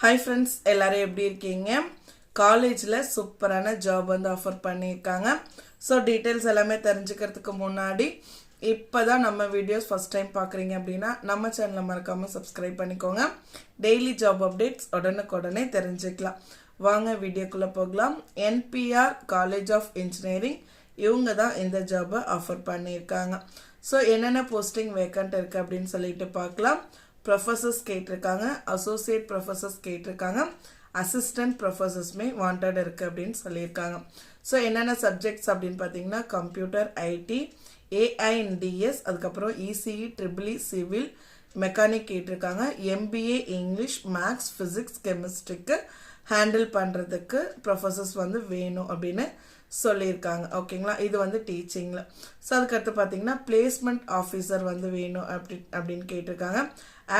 Hi friends எல்லாரும் எப்படி இருக்கீங்க? காலேஜில் சூப்பரான ஜாப் வந்து ஆஃபர் பண்ணியிருக்காங்க. ஸோ டீட்டெயில்ஸ் எல்லாமே தெரிஞ்சுக்கிறதுக்கு முன்னாடி இப்போ தான் நம்ம வீடியோஸ் ஃபஸ்ட் டைம் பார்க்குறீங்க அப்படின்னா நம்ம சேனலை மறக்காமல் சப்ஸ்கிரைப் பண்ணிக்கோங்க. டெய்லி ஜாப் அப்டேட்ஸ் உடனுக்குடனே தெரிஞ்சுக்கலாம். வாங்க வீடியோக்குள்ளே போகலாம். என்பிஆர் காலேஜ் ஆஃப் இன்ஜினியரிங் இவங்க தான் இந்த ஜாபை ஆஃபர் பண்ணியிருக்காங்க. ஸோ என்னென்ன போஸ்டிங் வேக்கண்ட் இருக்குது அப்படின்னு சொல்லிட்டு பார்க்கலாம். ப்ரொஃபஸர்ஸ் கேட்டிருக்காங்க அசோசியேட் ப்ரொஃபஸர்ஸ் கேட்டிருக்காங்க அசிஸ்டன்ட் ப்ரொஃபஸர்ஸுமே வாண்டட் இருக்குது அப்படின்னு சொல்லியிருக்காங்க. ஸோ என்னென்ன சப்ஜெக்ட்ஸ் அப்படின்னு பார்த்தீங்கன்னா computer IT AI and DS அதுக்கப்புறம் ECE triple E civil mechanic கேட்டிருக்காங்க. எம்பிஏ இங்கிலீஷ் மேக்ஸ் ஃபிசிக்ஸ் கெமிஸ்ட்ரிக்கு ஹேண்டில் பண்ணுறதுக்கு ப்ரொஃபஸர்ஸ் வந்து வேணும் அப்படின்னு சொல்லியிருக்காங்க. ஓகேங்களா இது வந்து டீச்சிங்கில் ஸோ அதுக்கடுத்து பார்த்தீங்கன்னா பிளேஸ்மெண்ட் ஆஃபீஸர் வந்து வேணும் அப்படி அப்படின்னு கேட்டிருக்காங்க.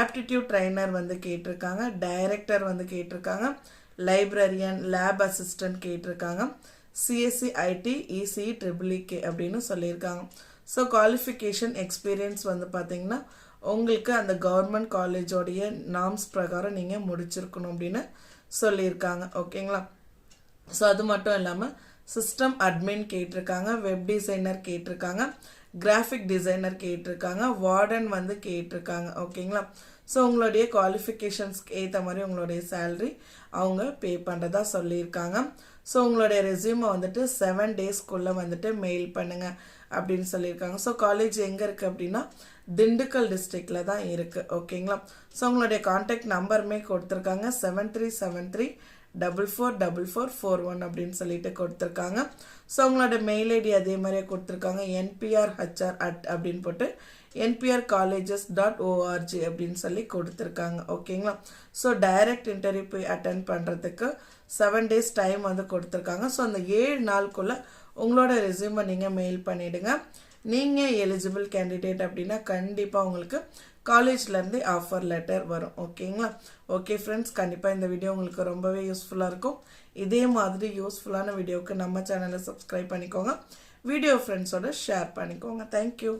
ஆப்டிடியூட் ட்ரைனர் வந்து கேட்டிருக்காங்க. டைரக்டர் வந்து கேட்டிருக்காங்க. லைப்ரரியன் லேப் அசிஸ்டன்ட் கேட்டிருக்காங்க. CSC IT ECE triple E K அப்படின்னு சொல்லியிருக்காங்க. ஸோ குவாலிஃபிகேஷன் எக்ஸ்பீரியன்ஸ் வந்து பார்த்தீங்கன்னா உங்களுக்கு அந்த கவர்மெண்ட் காலேஜோடைய நாம்ஸ் பிரகாரம் நீங்கள் முடிச்சிருக்கணும் அப்படின்னு சொல்லியிருக்காங்க. ஓகேங்களா? ஸோ அது மட்டும் இல்லாமல் சிஸ்டம் அட்மின் கேட்டிருக்காங்க வெப் டிசைனர் கேட்டிருக்காங்க. கிராஃபிக் டிசைனர் கேட்டிருக்காங்க வார்டன் வந்து கேட்டிருக்காங்க ஓகேங்களா ஸோ உங்களுடைய குவாலிஃபிகேஷன்ஸ்க்கு ஏற்ற மாதிரி உங்களுடைய சேல்ரி அவங்க பே பண்ணுறதா சொல்லியிருக்காங்க. ஸோ உங்களுடைய ரெசியூமை வந்துட்டு செவன் டேஸ்க்குள்ளே வந்துட்டு மெயில் பண்ணுங்கள் அப்படின்னு சொல்லியிருக்காங்க. ஸோ காலேஜ் எங்கே இருக்குது அப்படின்னா திண்டுக்கல் டிஸ்ட்ரிக்டில் தான் இருக்குது ஓகேங்களா ஸோ உங்களுடைய காண்டாக்ட் நம்பருமே கொடுத்துருக்காங்க seven three seven three double four double four four one அப்படின்னு சொல்லிட்டு கொடுத்துருக்காங்க. ஸோ அவங்களோட மெயில் ஐடி அதே மாதிரியே கொடுத்துருக்காங்க. என்பிஆர் ஹச்ஆர் அட் அப்படின்னு போட்டு என்பிஆர் காலேஜஸ் டாட் ஓஆர்ஜி அப்படின்னு சொல்லி கொடுத்துருக்காங்க. ஓகேங்களா ஸோ டைரக்ட் இன்டர்வியூ போய் அட்டன் பண்ணுறதுக்கு செவன் டேஸ் டைம் வந்து கொடுத்துருக்காங்க. ஸோ அந்த ஏழு நாளுக்குள்ளே உங்களோட ரெசியூமை நீங்கள் மெயில் பண்ணிவிடுங்க நீங்கள் எலிஜிபிள் கேண்டிடேட் அப்படின்னா கண்டிப்பாக உங்களுக்கு காலேஜ்லேருந்து ஆஃபர் லெட்டர் வரும். ஓகேங்களா ஓகே ஃப்ரெண்ட்ஸ் கண்டிப்பாக இந்த வீடியோ உங்களுக்கு ரொம்பவே யூஸ்ஃபுல்லாக இருக்கும். இதே மாதிரி யூஸ்ஃபுல்லான வீடியோவுக்கு நம்ம சேனலை சப்ஸ்கிரைப் பண்ணிக்கோங்க. வீடியோ ஃப்ரெண்ட்ஸோட ஷேர் பண்ணிக்கோங்க. தேங்க்யூ